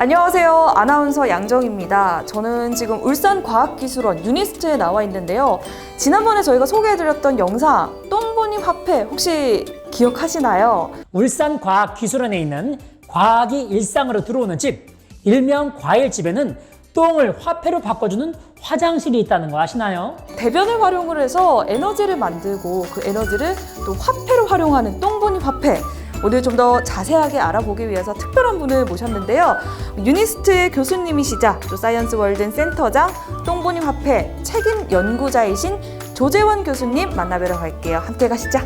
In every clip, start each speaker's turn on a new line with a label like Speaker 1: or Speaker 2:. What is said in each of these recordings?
Speaker 1: 안녕하세요. 아나운서 양정입니다. 저는 지금 울산과학기술원 유니스트에 나와 있는데요. 지난번에 저희가 소개해드렸던 영상 똥보니 화폐 혹시 기억하시나요?
Speaker 2: 울산과학기술원에 있는 과학이 일상으로 들어오는 집, 일명 과일집에는 똥을 화폐로 바꿔주는 화장실이 있다는 거 아시나요?
Speaker 1: 대변을 활용을 해서 에너지를 만들고 그 에너지를 또 화폐로 활용하는 똥보니 화폐. 오늘 좀 더 자세하게 알아보기 위해서 특별한 분을 모셨는데요. 유니스트 교수님이시자 또 사이언스 월든 센터장 똥보니 화폐 책임 연구자이신 조재원 교수님 만나뵈러 갈게요. 함께 가시죠.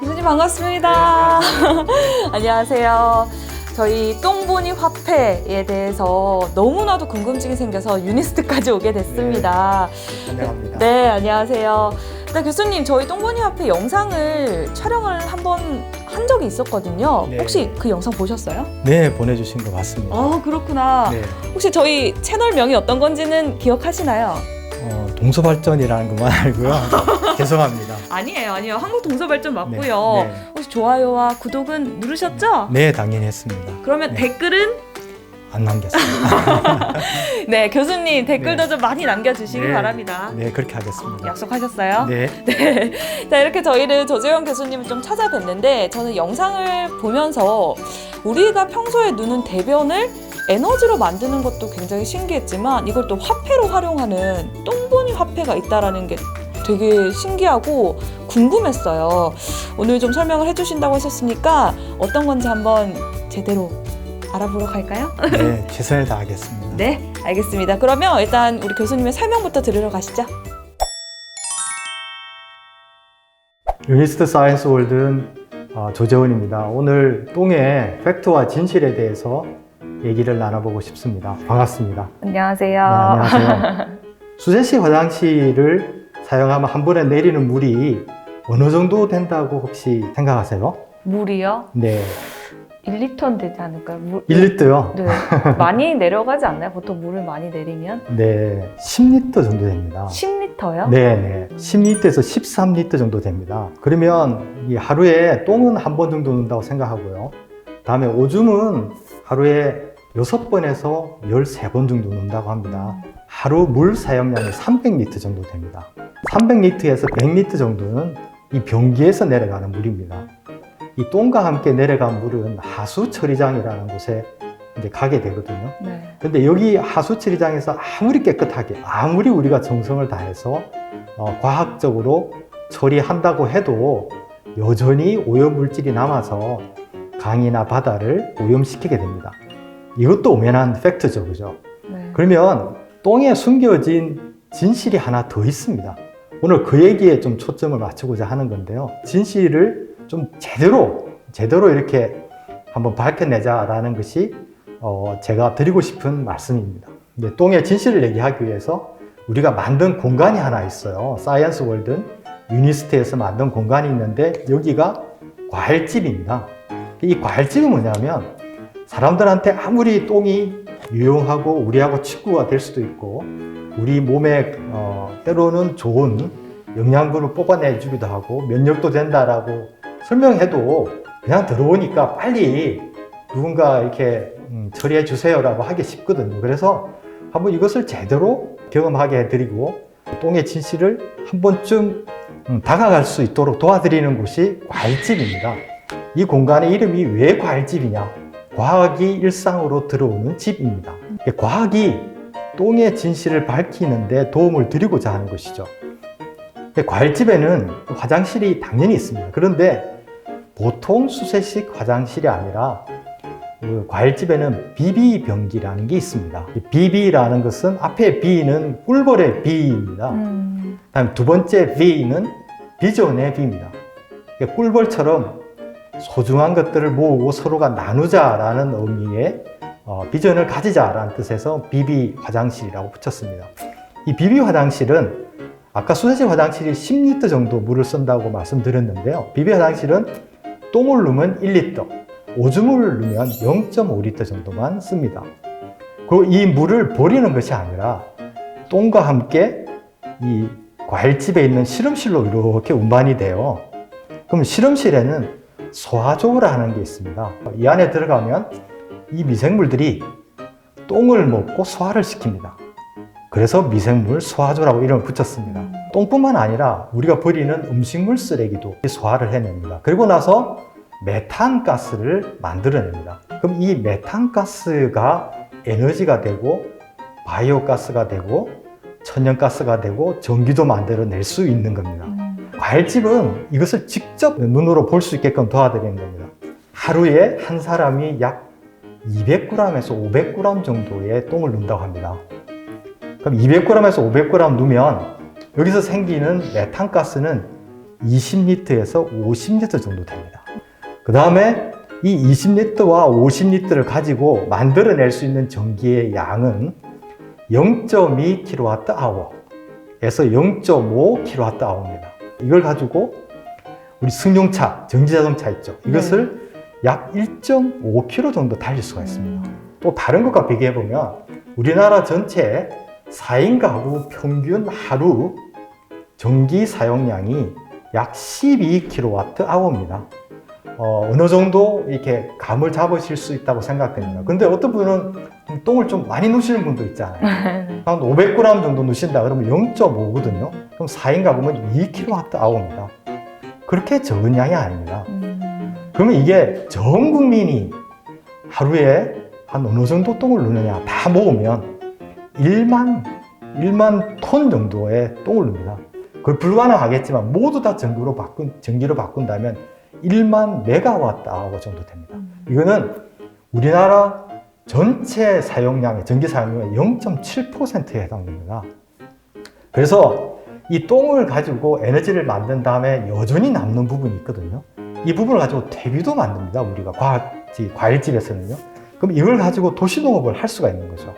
Speaker 1: 교수님 반갑습니다. 안녕하세요. 저희 똥보니 화폐에 대해서 너무나도 궁금증이 생겨서 유니스트까지 오게 됐습니다.
Speaker 3: 환영합니다.
Speaker 1: 네, 안녕하세요. 네, 교수님, 저희 똥보니 화폐 영상을 촬영을 한번 한 적이 있었거든요.
Speaker 3: 네.
Speaker 1: 혹시 그 영상 보셨어요?
Speaker 3: 네, 보내주신 거 맞습니다.
Speaker 1: 아, 그렇구나.
Speaker 3: 네,
Speaker 1: 혹시 저희 채널명이 어떤 건지는 기억하시나요?
Speaker 3: 어, 동서발전이라는 것만 알고요. 죄송합니다.
Speaker 1: 아니에요, 아니에요. 한국 동서발전 맞고요.
Speaker 3: 네, 네.
Speaker 1: 혹시 좋아요와 구독은 누르셨죠?
Speaker 3: 네, 당연히 했습니다.
Speaker 1: 그러면
Speaker 3: 네.
Speaker 1: 댓글은
Speaker 3: 안 남겼습니다.
Speaker 1: 네 교수님 댓글도
Speaker 3: 네.
Speaker 1: 좀 많이 남겨주시기
Speaker 3: 네.
Speaker 1: 바랍니다.
Speaker 3: 네, 그렇게 하겠습니다.
Speaker 1: 약속하셨어요?
Speaker 3: 네,
Speaker 1: 네. 자, 이렇게 저희를 조재현 교수님을 좀 찾아뵀는데 저는 영상을 보면서 우리가 평소에 누는 대변을 에너지로 만드는 것도 굉장히 신기했지만 이걸 또 화폐로 활용하는 똥보니 화폐가 있다라는 게 되게 신기하고 궁금했어요. 오늘 좀 설명을 해주신다고 하셨으니까 어떤 건지 한번 제대로 알아보러 갈까요?
Speaker 3: 네, 최선을 다하겠습니다.
Speaker 1: 네, 알겠습니다. 그러면 일단 우리 교수님의 설명부터 들으러 가시죠.
Speaker 3: 유니스트 사이언스 월드 어, 조재원입니다. 오늘 똥의 팩트와 진실에 대해서 얘기를 나눠보고 싶습니다. 반갑습니다.
Speaker 1: 안녕하세요.
Speaker 3: 네, 안녕하세요. 수세식 화장실을 사용하면 한 번에 내리는 물이 어느 정도 된다고 혹시 생각하세요?
Speaker 1: 물이요?
Speaker 3: 네,
Speaker 1: 1리터는 되지 않을까요? 물,
Speaker 3: 1리터요.
Speaker 1: 네. 많이 내려가지 않나요? 보통 물을 많이 내리면?
Speaker 3: 네, 10리터 정도 됩니다.
Speaker 1: 10리터요?
Speaker 3: 네, 네. 10리터에서 13리터 정도 됩니다. 그러면 이 하루에 똥은 한 번 정도 넣는다고 생각하고요. 다음에 오줌은 하루에 6번에서 13번 정도 넣는다고 합니다. 하루 물 사용량이 300리터 정도 됩니다. 300리터에서 100리터 정도는 이 변기에서 내려가는 물입니다. 이 똥과 함께 내려간 물은 하수 처리장이라는 곳에 이제 가게 되거든요.
Speaker 1: 네.
Speaker 3: 근데 여기 하수 처리장에서 아무리 깨끗하게, 아무리 우리가 정성을 다해서 어, 과학적으로 처리한다고 해도 여전히 오염물질이 남아서 강이나 바다를 오염시키게 됩니다. 이것도 오면한 팩트죠, 그죠?
Speaker 1: 네.
Speaker 3: 그러면 똥에 숨겨진 진실이 하나 더 있습니다. 오늘 그 얘기에 좀 초점을 맞추고자 하는 건데요. 진실을 좀 제대로, 제대로 이렇게 한번 밝혀내자라는 것이 어, 제가 드리고 싶은 말씀입니다. 똥의 진실을 얘기하기 위해서 우리가 만든 공간이 하나 있어요. 사이언스 월든 유니스트에서 만든 공간이 있는데 여기가 과일집입니다. 이 과일집이 뭐냐면 사람들한테 아무리 똥이 유용하고 우리하고 친구가 될 수도 있고 우리 몸에 어, 때로는 좋은 영양분을 뽑아내 주기도 하고 면역도 된다라고 설명해도 그냥 들어오니까 빨리 누군가 이렇게 음, 처리해 주세요라고 하기 쉽거든요. 그래서 한번 이것을 제대로 경험하게 해드리고 똥의 진실을 한 번쯤 음, 다가갈 수 있도록 도와드리는 곳이 과일집입니다. 이 공간의 이름이 왜 과일집이냐? 과학이 일상으로 들어오는 집입니다. 과학이 똥의 진실을 밝히는데 도움을 드리고자 하는 것이죠. 과일집에는 화장실이 당연히 있습니다. 그런데 보통 수세식 화장실이 아니라 그 과일집에는 비비병기라는 게 있습니다. 이 비비라는 것은 앞에 B는 꿀벌의 B입니다.
Speaker 1: 음,
Speaker 3: 다음 두 번째 V는 비전의 V입니다. 그러니까 꿀벌처럼 소중한 것들을 모으고 서로가 나누자라는 의미의 어, 비전을 가지자라는 뜻에서 비비 화장실이라고 붙였습니다. 이 비비 화장실은 아까 수세식 화장실이 10리터 정도 물을 쓴다고 말씀드렸는데요. 비비 화장실은 똥을 넣으면 1리터, 오줌을 넣으면 0.5리터 정도만 씁니다. 그이 물을 버리는 것이 아니라 똥과 함께 이 과일집에 있는 실험실로 이렇게 운반이 돼요. 그럼 실험실에는 소화조라는 게 있습니다. 이 안에 들어가면 이 미생물들이 똥을 먹고 소화를 시킵니다. 그래서 미생물 소화조라고 이름을 붙였습니다. 똥뿐만 아니라 우리가 버리는 음식물 쓰레기도 소화를 해냅니다. 그리고 나서 메탄 가스를 만들어냅니다. 그럼 이 메탄 가스가 에너지가 되고 바이오 가스가 되고 천연 가스가 되고 전기도 만들어낼 수 있는 겁니다. 과일집은 이것을 직접 눈으로 볼 수 있게끔 도와드리는 겁니다. 하루에 한 사람이 약 200g에서 500g 정도의 똥을 넣는다고 합니다. 그럼 200g에서 500g 넣으면 여기서 생기는 메탄가스는 20리터에서 50리터 정도 됩니다. 그 다음에 이 20리터와 50리터를 가지고 만들어낼 수 있는 전기의 양은 0.2kWh에서 0.5kWh입니다. 이걸 가지고 우리 승용차, 전기자동차 있죠. 이것을 약 1.5km 정도 달릴 수가 있습니다. 또 다른 것과 비교해 보면 우리나라 전체 4인 가구 평균 하루 전기 사용량이 약 12kWh입니다. 어, 어느 정도 이렇게 감을 잡으실 수 있다고 생각됩니다. 근데 어떤 분은 똥을 좀 많이 넣으시는 분도 있잖아요. 한 500g 정도 넣으신다 그러면 0.5거든요. 그럼 4인 가구면 2kWh입니다. 그렇게 적은 양이 아닙니다. 그러면 이게 전 국민이 하루에 한 어느 정도 똥을 넣느냐 다 모으면 1만 1만 톤 정도의 똥을 넣습니다. 그걸 불가능하겠지만 모두 다 전기로 바꾼 전기로 바꾼다면 1만 메가와트 아워 정도 됩니다. 이거는 우리나라 전체 사용량의 전기 사용량의 0.7%에 해당됩니다. 그래서 이 똥을 가지고 에너지를 만든 다음에 여전히 남는 부분이 있거든요. 이 부분을 가지고 퇴비도 만듭니다. 우리가 과학지, 과일집에서는요. 그럼 이걸 가지고 도시농업을 할 수가 있는 거죠.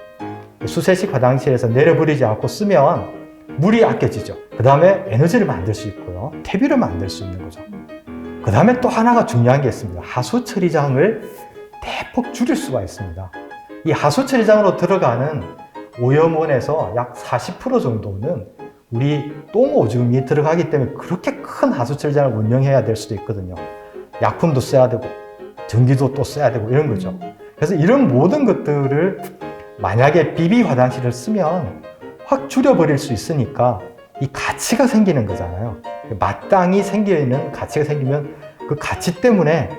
Speaker 3: 수세식 화장실에서 내려버리지 않고 쓰면 물이 아껴지죠. 그 다음에 에너지를 만들 수 있고요. 퇴비를 만들 수 있는 거죠. 그 다음에 또 하나가 중요한 게 있습니다. 하수 처리장을 대폭 줄일 수가 있습니다. 이 하수 처리장으로 들어가는 오염원에서 약 40% 정도는 우리 똥 오줌이 들어가기 때문에 그렇게 큰 하수 처리장을 운영해야 될 수도 있거든요. 약품도 써야 되고 전기도 또 써야 되고 이런 거죠. 그래서 이런 모든 것들을 만약에 비비 화장실을 쓰면 확 줄여버릴 수 있으니까 이 가치가 생기는 거잖아요. 마땅히 생기는 가치가 생기면 그 가치 때문에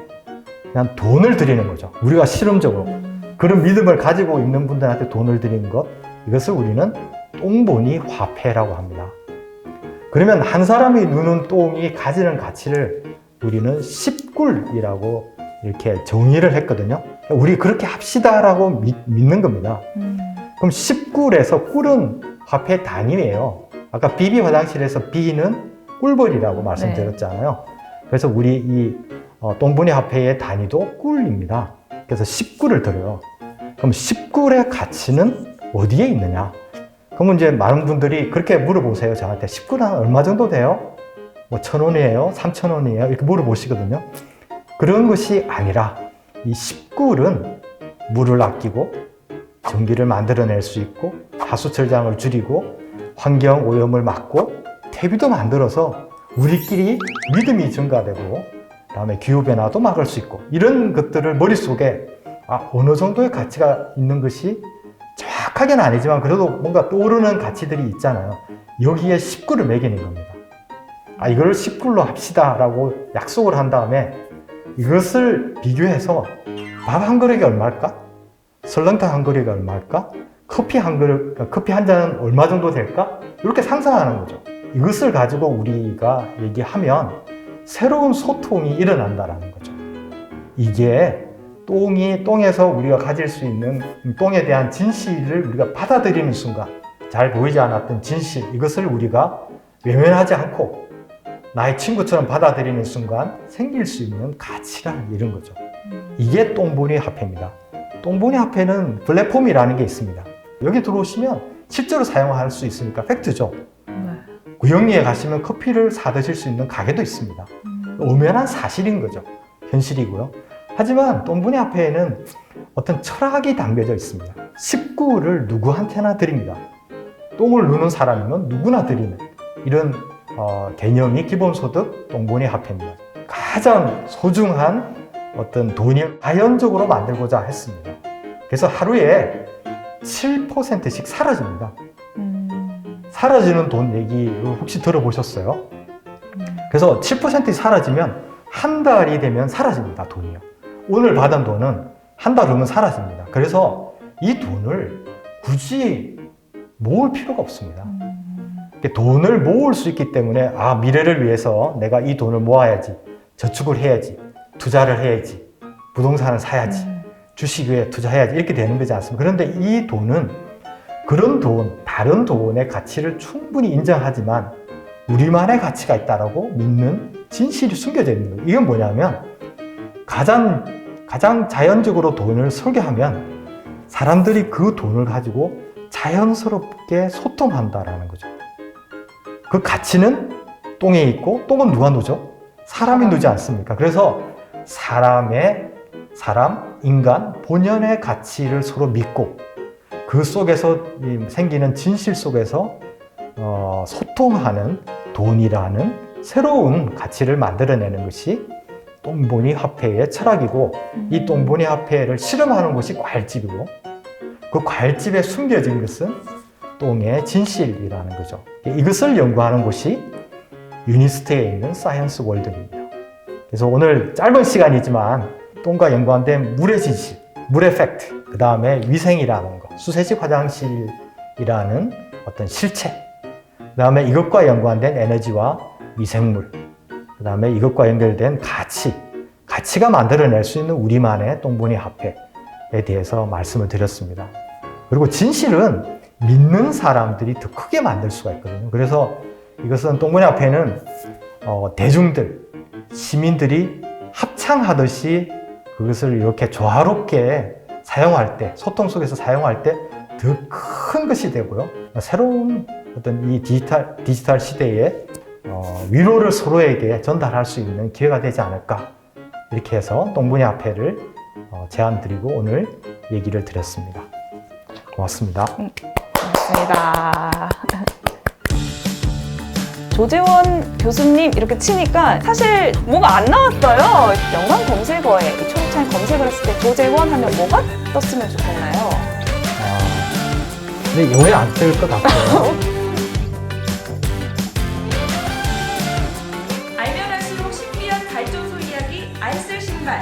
Speaker 3: 그냥 돈을 드리는 거죠. 우리가 실험적으로. 그런 믿음을 가지고 있는 분들한테 돈을 드리는 것, 이것을 우리는 똥보니 화폐라고 합니다. 그러면 한 사람이 누는 똥이 가지는 가치를 우리는 10굴이라고 이렇게 정의를 했거든요. 우리 그렇게 합시다라고 믿, 믿는 겁니다. 그럼 10굴에서 꿀은 화폐 단위예요. 아까 비비 화장실에서 B는 꿀벌이라고 말씀드렸잖아요. 그래서 우리 이 어, 똥분해 화폐의 단위도 꿀입니다. 그래서 10꿀을 들어요. 그럼 10꿀의 가치는 어디에 있느냐? 그러면 이제 많은 분들이 그렇게 물어보세요. 저한테 10꿀은 얼마 정도 돼요? 뭐 천 원이에요? 삼천 원이에요? 이렇게 물어보시거든요. 그런 것이 아니라 이10 꿀은 물을 아끼고 전기를 만들어낼 수 있고 하수철장을 줄이고 환경 오염을 막고 퇴비도 만들어서 우리끼리 믿음이 증가되고 그다음에 기후 변화도 막을 수 있고 이런 것들을 머릿속에 아, 어느 정도의 가치가 있는 것이 정확하게는 아니지만 그래도 뭔가 떠오르는 가치들이 있잖아요. 여기에 10구를 매기는 겁니다. 아, 이걸 10굴로 합시다라고 약속을 한 다음에 이것을 비교해서 밥 한 그릇이 얼마일까? 설렁탕 한 그릇이 얼마일까? 커피 한 그릇, 커피 한 잔은 얼마 정도 될까? 이렇게 상상하는 거죠. 이것을 가지고 우리가 얘기하면 새로운 소통이 일어난다라는 거죠. 이게 똥이, 똥에서 우리가 가질 수 있는 똥에 대한 진실을 우리가 받아들이는 순간, 잘 보이지 않았던 진실, 이것을 우리가 외면하지 않고 나의 친구처럼 받아들이는 순간 생길 수 있는 가치라는 이런 거죠. 이게 똥보니 화폐입니다. 똥보니 화폐는 플랫폼이라는 게 있습니다. 여기 들어오시면 실제로 사용할 수 있으니까 팩트죠. 구영리에 가시면 커피를 사 드실 수 있는 가게도 있습니다. 엄연한 사실인 거죠. 현실이고요. 하지만 똥분이 앞에는 어떤 철학이 담겨져 있습니다. 식구를 누구한테나 드립니다. 똥을 누는 사람이면 누구나 드리는 이런 어, 개념이 기본소득 똥분이 화폐입니다. 가장 소중한 어떤 돈을 자연적으로 만들고자 했습니다. 그래서 하루에 7%씩 사라집니다.
Speaker 1: 음.
Speaker 3: 사라지는 돈 얘기 혹시 들어보셨어요? 그래서 7%이 사라지면 한 달이 되면 사라집니다, 돈이요. 오늘 받은 돈은 한 달 후면 사라집니다. 그래서 이 돈을 굳이 모을 필요가 없습니다. 이렇게 돈을 모을 수 있기 때문에 아, 미래를 위해서 내가 이 돈을 모아야지, 저축을 해야지, 투자를 해야지, 부동산을 사야지, 주식에 투자해야지 이렇게 되는 거지 않습니까? 그런데 이 돈은 그런 돈, 다른 돈의 가치를 충분히 인정하지만 우리만의 가치가 있다라고 믿는 진실이 숨겨져 있는 거예요. 이건 뭐냐면 가장 가장 자연적으로 돈을 설계하면 사람들이 그 돈을 가지고 자연스럽게 소통한다라는 거죠. 그 가치는 똥에 있고 똥은 누가 누죠? 사람이 누지 않습니까? 그래서 사람의 사람, 인간, 본연의 가치를 서로 믿고 그 속에서 이 생기는 진실 속에서 어, 소통하는 돈이라는 새로운 가치를 만들어내는 것이 똥보니 화폐의 철학이고 이 똥보니 화폐를 실험하는 곳이 과일집이고 그 과일집에 숨겨진 것은 똥의 진실이라는 거죠. 이것을 연구하는 곳이 유니스트에 있는 사이언스 월드입니다. 그래서 오늘 짧은 시간이지만 똥과 연관된 물의 진실, 물의 팩트, 그 다음에 위생이라는 것, 수세식 화장실이라는 어떤 실체, 그 다음에 이것과 연관된 에너지와 미생물, 그 다음에 이것과 연결된 가치, 가치가 만들어낼 수 있는 우리만의 똥보니 화폐에 대해서 말씀을 드렸습니다. 그리고 진실은 믿는 사람들이 더 크게 만들 수가 있거든요. 그래서 이것은 똥보니 화폐는 어, 대중들, 시민들이 합창하듯이 그것을 이렇게 조화롭게 사용할 때, 소통 속에서 사용할 때 더 큰 것이 되고요. 새로운 어떤 이 디지털, 디지털 시대에 어, 위로를 서로에게 전달할 수 있는 기회가 되지 않을까. 이렇게 해서 똥분이 화폐를 어, 제안 드리고 오늘 얘기를 드렸습니다. 고맙습니다.
Speaker 1: 고맙습니다. 조재원 교수님 이렇게 치니까 사실 뭐가 안 나왔어요. 영상 검색어에 이 초록창에 검색을 했을 때 조재원 하면 뭐가 떴으면 좋겠나요?
Speaker 3: 아, 근데 영어에 안 뜰 것 같고요.
Speaker 4: 알면 할수록 신비한 발전소 이야기 알쓸 신발